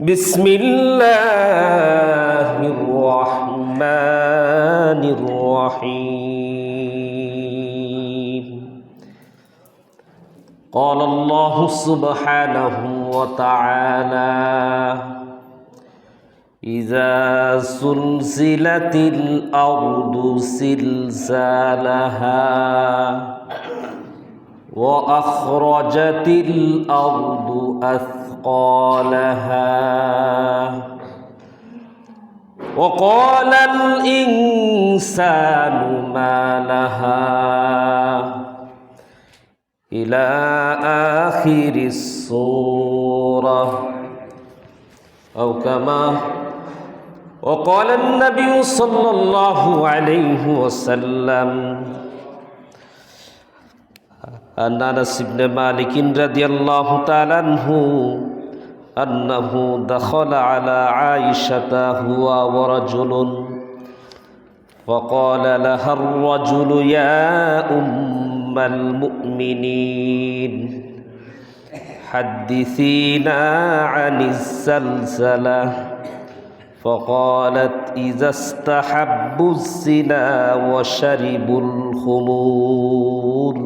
بسم الله الرحمن الرحيم. قال الله سبحانه وتعالى إذا سلسلت الأرض سلسالها وأخرجت الأرض أثقالها وقال الإنسان ما لها. إلى آخر السورة. أو كما وقال النبي صلى الله عليه وسلم. أن أنس بن مالك رضي الله تعالى عنه أنه دخل على عائشة هو ورجل. فقال لها الرجل يا أم المؤمنين حدثينا عن السلسلة فقالت إذا استحبوا الزنا وشربوا الخمور.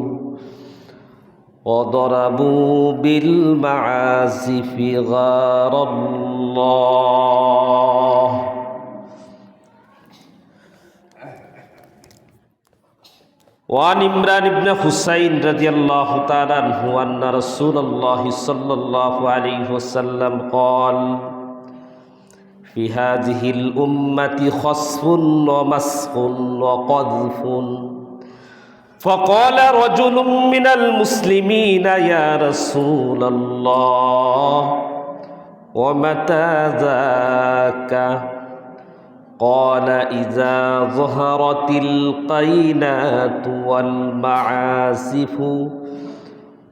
وضربوا بالمعازف غار الله وعن عمران بن حسين رضي الله تعالى عنه أن رسول الله صلى الله عليه وسلم قال في هذه الأمة خصف ومسخ وقذف فقال رجل من المسلمين يا رسول الله ومتى ذاك؟ قال إذا ظهرت القينات والمعازف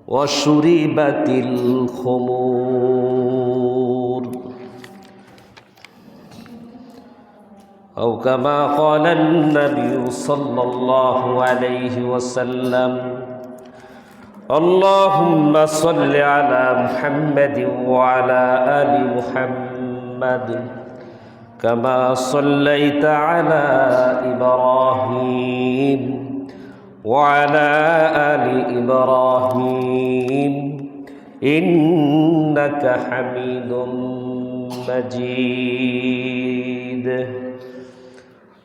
وشربت الخمور. أو كما قال النبي صلى الله عليه وسلم اللهم صل على محمد وعلى آل محمد كما صليت على إبراهيم وعلى آل إبراهيم إنك حميد مجيد.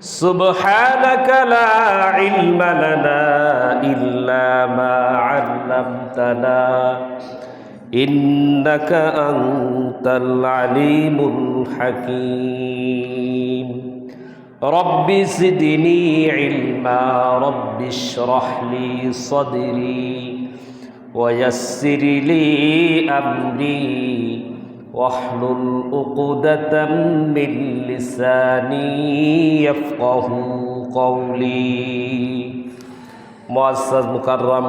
سبحانك لا علم لنا إلا ما علمتنا إنك أنت العليم الحكيم رب زدني علما رب اشرح لي صدري ويسر لي أمري واحلل عقدة من لساني يفقه قولي معزز مكرم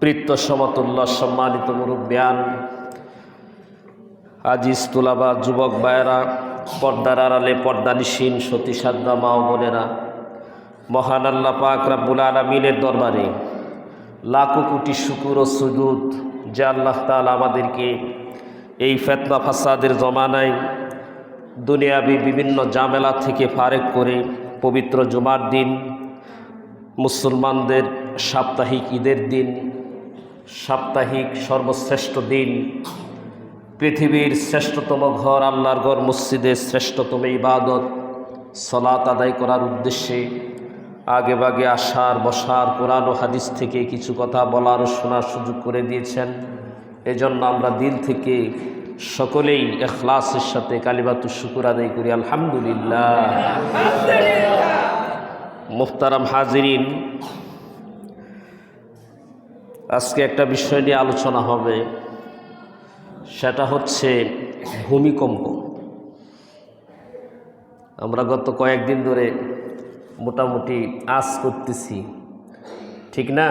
প্রীত্য সমতুল্য সম্মানিত মুরব্বিয়ান আজিজ তুলাবা যুবক ভাইয়েরা পর্দার আড়ালে পর্দানিসীন সতী সাদ্দা মা ও বোনেরা মহান আল্লাহ পাক রাব্বুল আলমিনের দরবারে লাখো কোটি শুকুর ও সুজুদ যে আল্লাহ তাআলা আমাদেরকে এই ফেতনা ফাসাদের জমানায় দুনিয়াবি বিভিন্ন জামেলা থেকে ফারেক করে পবিত্র জুমার দিন, মুসলমানদের সাপ্তাহিক ঈদের দিন, সাপ্তাহিক সর্বশ্রেষ্ঠ দিন, পৃথিবীর শ্রেষ্ঠতম ঘর, আল্লাহর ঘর, মসজিদের শ্রেষ্ঠতম ইবাদত, সলাত আদায় করার উদ্দেশ্যে আগে বাগে আসার, বসার কোরআন ও হাদিস থেকে কিছু কথা বলার ও শোনার সুযোগ করে দিয়েছেন। এজন্য আমরা দিল থেকে সকলেই এখলাসের সাথে কালিবাতুর শুকুর আদায় করি, আলহামদুলিল্লাহ। মুখতারাম হাজিরিন, আজকে একটা বিষয় নিয়ে আলোচনা হবে, সেটা হচ্ছে ভূমিকম্প। আমরা গত কয়েকদিন ধরে মোটামুটি আজ করতেছি, ঠিক না?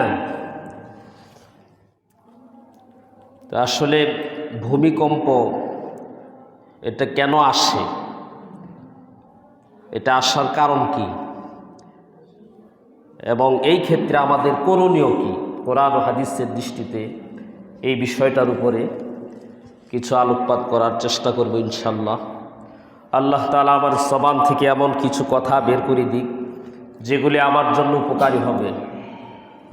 তো আসলে ভূমিকম্প এটা কেন আসে? এটা আসার কারণ কি? এবং এই ক্ষেত্রে আমাদের করণীয় কি? কোরআন হাদিসের দৃষ্টিতে এই বিষয়টার উপরে কিছু আলোকপাত করার চেষ্টা করব ইনশাল্লাহ আল্লাহ তালা আমার সবান থেকে এমন কিছু কথা বের করে দিক, যেগুলি আমার জন্য উপকারী হবে,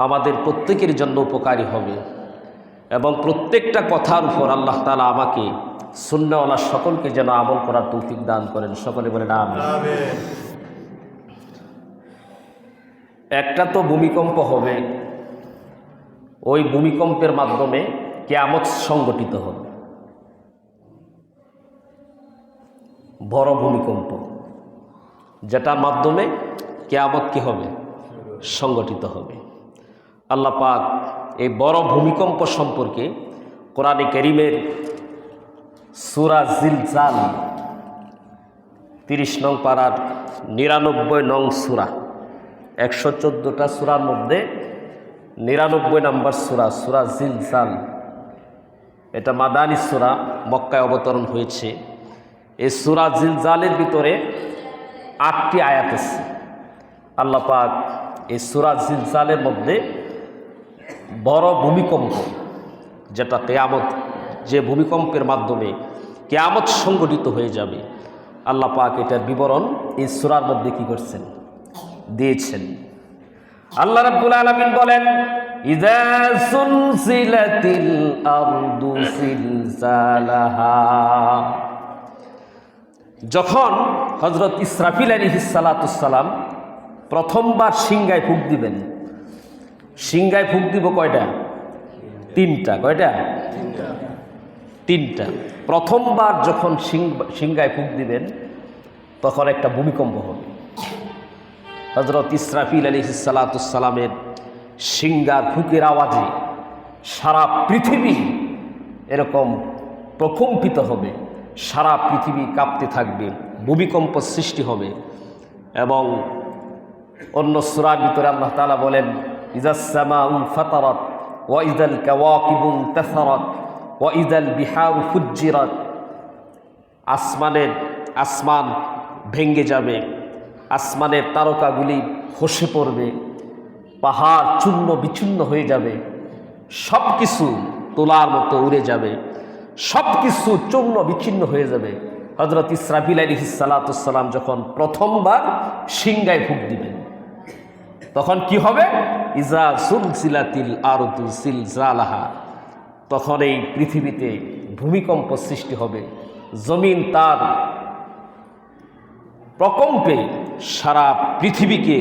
আমাদের প্রত্যেকের জন্য উপকারী হবে। এবং প্রত্যেকটা কথার উপর আল্লাহ তালা আমাকে সুন্নাওয়ালা সকলকে যেন আমল করার তৌফিক দান করেন। সকলে বলেন আমি একটা তো ভূমিকম্প হবে ওই ভূমিকম্পের মাধ্যমে কেয়ামত সংগঠিত হবে। বড় ভূমিকম্প যেটার মাধ্যমে কেয়ামত কি হবে? সংগঠিত হবে। আল্লাহ পাক এই বড় ভূমিকম্প সম্পর্কে কোরআনে করিমের সুরা জিলজাল তিরিশ নং পাড়ার নিরানব্বই নং সুরা, একশো চোদ্দোটা সুরার মধ্যে নিরানব্বই নম্বর সুরা সুরা জিলজাল। এটা মাদানী সুরা, মক্কায় অবতরণ হয়েছে। এই সুরা জিলজালের ভিতরে আটটি আয়াত আছে। আল্লাহ পাক এই সুরা জিলজালের মধ্যে বড় ভূমিকম্প, যেটা কেয়ামত, যে ভূমিকম্পের মাধ্যমে কেয়ামত সংগঠিত হয়ে যাবে। আল্লাহ পাক এটার বিবরণ এই সুরার মধ্যে কি করছেন? দিয়েছেন। আল্লাহ রাব্বুল আলামিন বলেন, ইযা সুলসিলাতিল আরদু সিলসালাহা। যখন হজরত ইসরাফিল আলিহিসালাতুসাল্লাম প্রথমবার সিংগায় ফুক দিবেন সিংগায় ফুক দিব কয়টা? তিনটা। কয়টা? তিনটা। প্রথমবার যখন সিংগায় ফুক দিবেন, তখন একটা ভূমিকম্প হবে। হজরত ইসরাফিল আলী সালাতামের সিঙ্গার ফুকের আওয়াজে সারা পৃথিবী এরকম প্রকম্পিত হবে। সারা পৃথিবী কাঁপতে থাকবে, ভূমিকম্প সৃষ্টি হবে এবং অন্য সুরার ভিতরে আল্লাহ তালা বলেন উল ফতারত, ওয়া ইজাল কাওয়াকিবুল তেসারত, ওয়া ইজাল বিহার আসমানের আসমান ভেঙ্গে যাবে, আসমানের তারকাগুলি খসে পড়বে, পাহাড় চূর্ণ বিচ্ছিন্ন হয়ে যাবে সব কিছু তোলার মতো উড়ে যাবে সব কিছু চূর্ণ বিচ্ছিন্ন হয়ে যাবে। হজরত ইসরাফিল আলী সালাতাম যখন প্রথমবার সিংগায় ফুক দিবেন তখন কি হবে? ইজা সুলসিলাতিল আরতু সিলজালাহা। তখন এই পৃথিবীতে ভূমিকম্প সৃষ্টি হবে। জমিন তার প্রকম্পে সারা পৃথিবীকে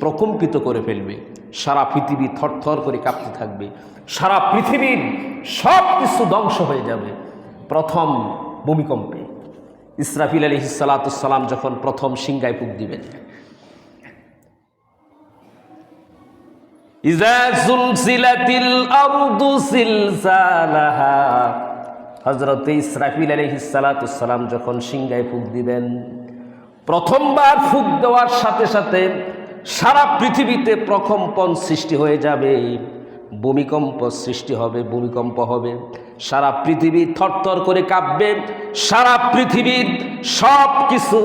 প্রকম্পিত করে ফেলবে। সারা পৃথিবী থরথর করে কাঁপতে থাকবে। সারা পৃথিবীর সব কিছু ধ্বংস হয়ে যাবে প্রথম ভূমিকম্পে। ইসরাফিল আলী সালাতাম যখন প্রথম সিংগায় পুক দিবেন। হজরত ইসরাফিল আলী সালাতাম যখন সিংগায় ফুক দিবেন, প্রথমবার ফুক দেওয়ার সাথে সাথে সারা পৃথিবীতে প্রকম্পন সৃষ্টি হয়ে যাবে, ভূমিকম্প সৃষ্টি হবে, ভূমিকম্প হবে। সারা পৃথিবী থরথর করে কাঁপবে, সারা পৃথিবীর সব কিছু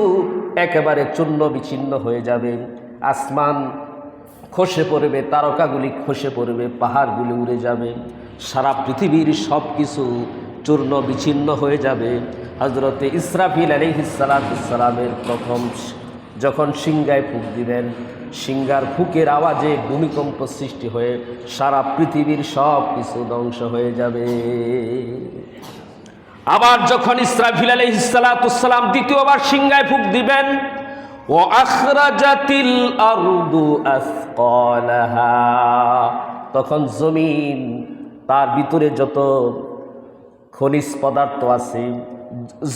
একেবারে চূর্ণ বিচ্ছিন্ন হয়ে যাবে। আসমান খসে পড়বে, তারকাগুলি খসে পড়বে, পাহাড়গুলি উড়ে যাবে, সারা পৃথিবীর সব কিছু চূর্ণ বিচ্ছিন্ন হয়ে যাবে। হজরতে ইসরাফিল আলিহিসালামের প্রথম যখন সিংগায় ফুক দিবেন সিঙ্গার ফুকের আওয়াজে ভূমিকম্প সৃষ্টি হয়ে সারা পৃথিবীর সব কিছু ধ্বংস হয়ে যাবে। আবার যখন ইসরাফিল আলহিসালাম দ্বিতীয়বার সিংগায় ফুক দিবেন তখন জমিন, তার ভিতরে যত খনিজ পদার্থ আছে,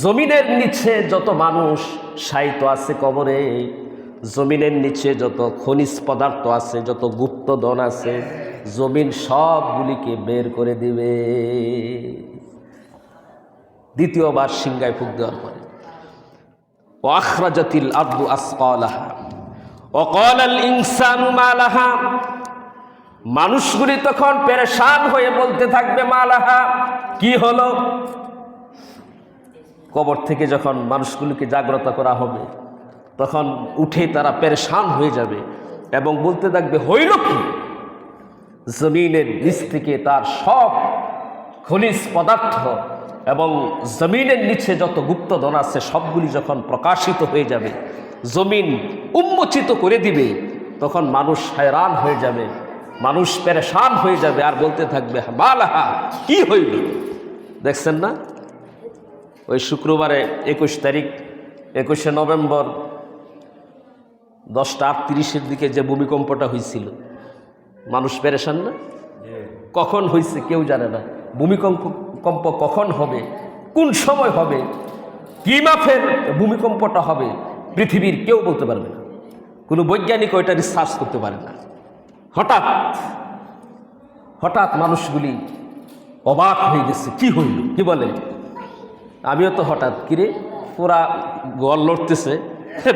জমিনের নিচে যত মানুষ সাহিত্য আছে কবরে, জমিনের নিচে যত খনিজ পদার্থ আছে, যত গুপ্তধন আছে, জমিন সবগুলিকে বের করে দিবে। দ্বিতীয়বার সিংগায় ফুক দেওয়ার পরে। ওয়াখরাজাতিল আব্দু আসকালাহা وقال الإنسان ما لها মানুষগুলি তখন পেরেশান হয়ে বলতে থাকবে মালাহা কি হলো কবর থেকে যখন মানুষগুলিকে জাগ্রত করা হবে তখন উঠে তারা পেরেশান হয়ে যাবে এবং বলতে থাকবে হইল কি জমিনের নিচ থেকে তার সব খনিজ পদার্থ এবং জমিনের নিচে যত গুপ্তধন আছে সবগুলি যখন প্রকাশিত হয়ে যাবে জমিন উন্মোচিত করে দিবে তখন মানুষ hayরান হয়ে যাবে মানুষ পেরেশান হয়ে যাবে আর বলতে থাকবে মালাহা কি হইল? দেখছেন না? ওই শুক্রবারে একুশ তারিখ একুশে নভেম্বর দশটা আটত্রিশের দিকে যে ভূমিকম্পটা হয়েছিল মানুষ পেরেশান না? কখন হয়েছে কেউ জানে না। ভূমিকম্প? কম্প কখন হবে? কোন সময় হবে? কি মাফের ভূমিকম্পটা হবে? পৃথিবীর কেউ বলতে পারবে না। কোনো বৈজ্ঞানিক ওইটা রিসার্চ করতে পারে না। হঠাৎ হঠাৎ মানুষগুলি অবাক হয়ে গেছে। কি হইল? কি বলে? আমিও তো হঠাৎ কিরে পুরা গল লড়তেছে।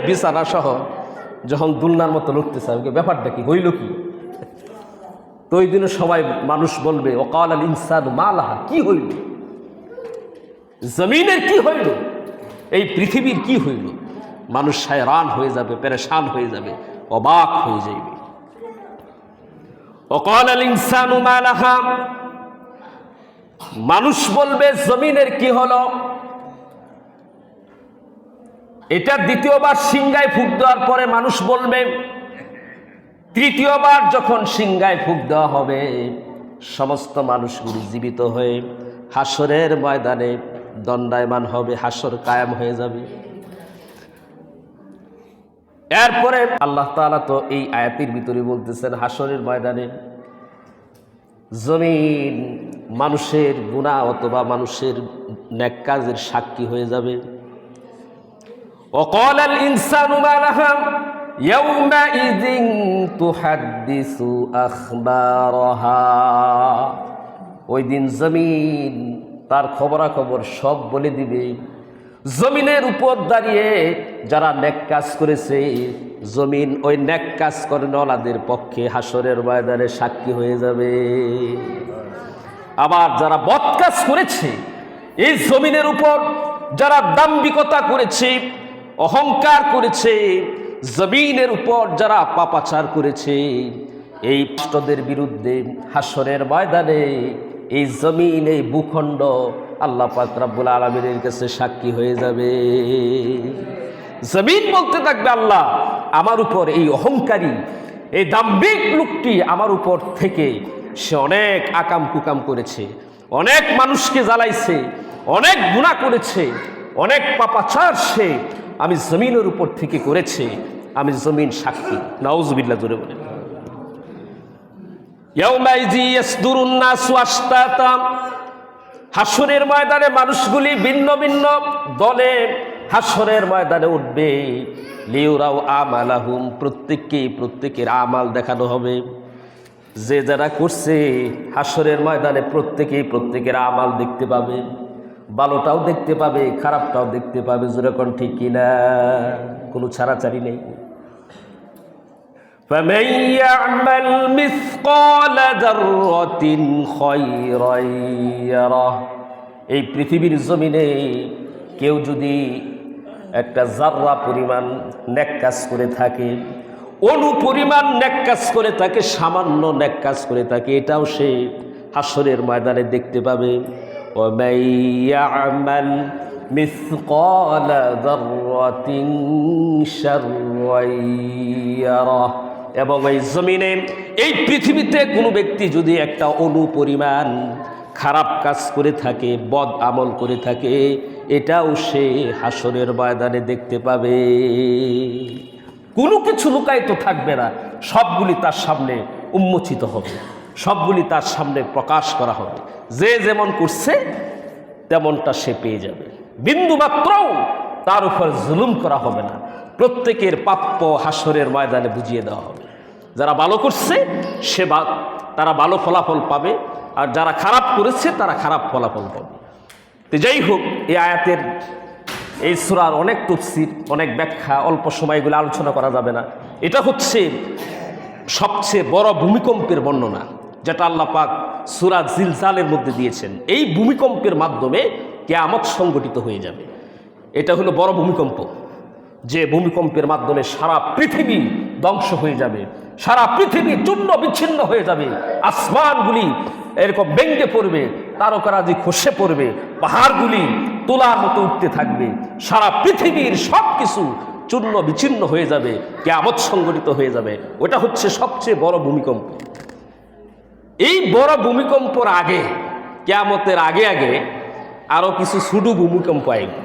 বিছানা সহ যখন দুলনার মতো লড়তেছে আমি ব্যাপারটা কি? হইল কি? তো ওই দিনে সবাই মানুষ বলবে অকাল আল ইনসান মালাহা, কি হইল? জমিনের কি হইল? এই পৃথিবীর কি হইল? মানুষ হায়রান হয়ে যাবে, পেরেশান হয়ে যাবে, অবাক হয়ে যাইবে। অকাল আল ইনসানু মালাহা, মানুষ বলবে, জমিনের কি হলো? এটা দ্বিতীয়বার সিংগায় ফুক দেওয়ার পরে মানুষ বলবে তৃতীয়বার যখন সিংহায় ফুক দেওয়া হবে, সমস্ত মানুষগুলি জীবিত হয়ে হাসরের ময়দানে দণ্ডায়মান হবে, হাসর কায়াম হয়ে যাবে। এরপরে আল্লাহ তালা তো এই আয়াতির ভিতরে বলতেছেন, হাসরের ময়দানে জমিন মানুষের গুণা অথবা মানুষের ন্যাক কাজের সাক্ষী হয়ে যাবে। অকল ইনসান يومئذ تحدث أخبارها ওই দিন জমিন তার খবরাখবর সব বলে দিবে জমিনের উপর দাঁড়িয়ে যারা নেক কাজ করেছে জমিন ওই নেক কাজ করে নলাদের পক্ষে হাসরের ময়দানে সাক্ষী হয়ে যাবে আবার যারা বদ কাজ করেছে এই জমিনের উপর যারা দাম্বিকতা করেছে অহংকার করেছে জমিনের উপর যারা পাপাচার করেছে, এই পাষ্টদের বিরুদ্ধে হাসরের ময়দানে এই জমিন, এই ভূখণ্ড আল্লাহ পাক রাব্বুল আলমিনের কাছে সাক্ষী হয়ে যাবে। জমিন বলতে থাকবে আল্লাহ, আমার উপর এই অহংকারী, এই দাম্ভিক লোকটি আমার উপর থেকে সে অনেক আকাম কুকাম করেছে, অনেক মানুষকে জ্বালাইছে, অনেক গুণা করেছে, অনেক পাপাচার সে আমি জমিনের উপর থেকে করেছে। আমি জমিন সাক্ষী নাউজবিল্লা জোরে বলে ইয়াউমাইজি ইয়াসদুরুন নাসু আশতাতা, হাসরের ময়দানে মানুষগুলি ভিন্ন ভিন্ন দলে হাসরের ময়দানে উঠবে। লিউরাও আমালাহুম প্রত্যেককে প্রত্যেকের আমাল দেখানো হবে। যে যারা করছে, হাসরের ময়দানে প্রত্যেকেই প্রত্যেকের আমাল দেখতে পাবে। ভালোটাও দেখতে পাবে, খারাপটাও দেখতে পাবে যেরকম ঠিক কিনা? কোনো ছাড়াছাড়ি নেই। فمن يعمل مثقال ذرة خيرا يره এই পৃথিবীর জমিনে কেউ যদি একটা জাররা পরিমাণ নেক কাজ করে থাকে অনু পরিমাণ নেক কাজ করে থাকে সামান্য নেক কাজ করে থাকে এটাও সে হাসরের ময়দানে দেখতে পাবে ومن يعمل مثقال ذرة شرا يره এবং এই জমিনে, এই পৃথিবীতে কোনো ব্যক্তি যদি একটা অনুপরিমাণ খারাপ কাজ করে থাকে, বদ আমল করে থাকে, এটাও সে হাসরের ময়দানে দেখতে পাবে। কোনো কিছু লুকায়িত থাকবে না, সবগুলি তার সামনে উন্মোচিত হবে, সবগুলি তার সামনে প্রকাশ করা হবে। যে যেমন করছে, তেমনটা সে পেয়ে যাবে। বিন্দু মাত্রও তার উপর জুলুম করা হবে না। প্রত্যেকের প্রাপ্য হাসরের ময়দানে বুঝিয়ে দেওয়া হবে। যারা ভালো করছে, সে তারা ভালো ফলাফল পাবে, আর যারা খারাপ করেছে, তারা খারাপ ফলাফল পাবে। তো যাই হোক, এই আয়াতের এই সুরার অনেক তফসির, অনেক ব্যাখ্যা, অল্প সময়গুলো আলোচনা করা যাবে না। এটা হচ্ছে সবচেয়ে বড় ভূমিকম্পের বর্ণনা, যেটা আল্লাহ পাক সুরা জিলজালের মধ্যে দিয়েছেন। এই ভূমিকম্পের মাধ্যমে কেয়ামত সংগঠিত হয়ে যাবে। এটা হলো বড় ভূমিকম্প। যে ভূমিকম্পের মাধ্যমে সারা পৃথিবী ধ্বংস হয়ে যাবে, সারা পৃথিবী চূর্ণ বিচ্ছিন্ন হয়ে যাবে, আসমানগুলি এরকম ব্যঙ্গে পড়বে, তারকারাজি খসে পড়বে, পাহাড়গুলি তোলার মতো উঠতে থাকবে, সারা পৃথিবীর সব কিছু চূর্ণ বিচ্ছিন্ন হয়ে যাবে, কেয়ামত সংগঠিত হয়ে যাবে। ওটা হচ্ছে সবচেয়ে বড় ভূমিকম্প। এই বড় ভূমিকম্পর আগে, কেয়ামতের আগে আগে আরও কিছু সুডু ভূমিকম্প আইবে।